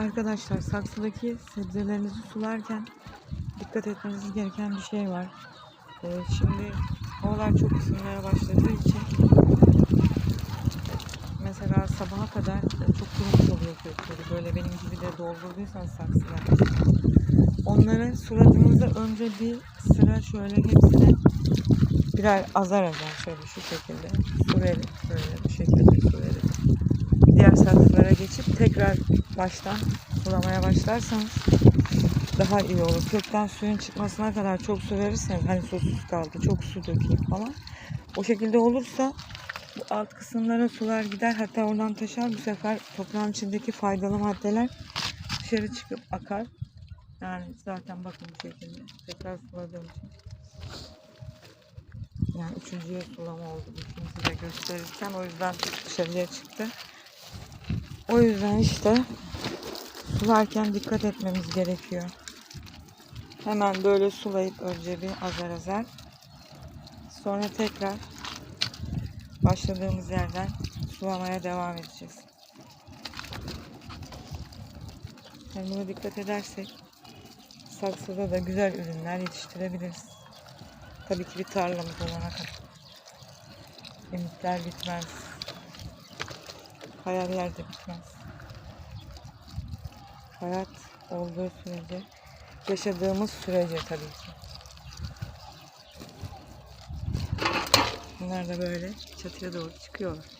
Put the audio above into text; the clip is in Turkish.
Arkadaşlar saksıdaki sebzelerinizi sularken dikkat etmeniz gereken bir şey var. Ee, şimdi havalar çok ısınmaya başladığı için mesela sabaha kadar çok kurumuş oluyor kökleri. Böyle benim gibi de doldurduysanız saksılar. Onları suladığınızda önce bir sıra şöyle hepsine birer azar azar şöyle şu şekilde su. Böyle su verin. Diğer saksılara geçip tekrar baştan sulamaya başlarsanız daha iyi olur. Kökten suyun çıkmasına kadar çok su verirseniz hani susuz kaldı çok su dökeyim falan. O şekilde olursa bu alt kısımlara sular gider hatta oradan taşar bu sefer toprağın içindeki faydalı maddeler dışarı çıkıp akar. Yani zaten bakın bu şekilde tekrar suladığım için. Yani üçüncüye sulama oldu. İkincisi de gösterirken o yüzden dışarıya çıktı. O yüzden işte sularken dikkat etmemiz gerekiyor. Hemen böyle sulayıp önce bir azar azar. Sonra tekrar başladığımız yerden sulamaya devam edeceğiz. Yani buna dikkat edersek saksıda da güzel ürünler yetiştirebiliriz. Tabii ki bir tarlamız olana kadar. Ümitler bitmez. Hayaller de bitmez. Hayat olduğu sürece, yaşadığımız sürece tabii ki. Bunlar da böyle çatıya doğru çıkıyorlar.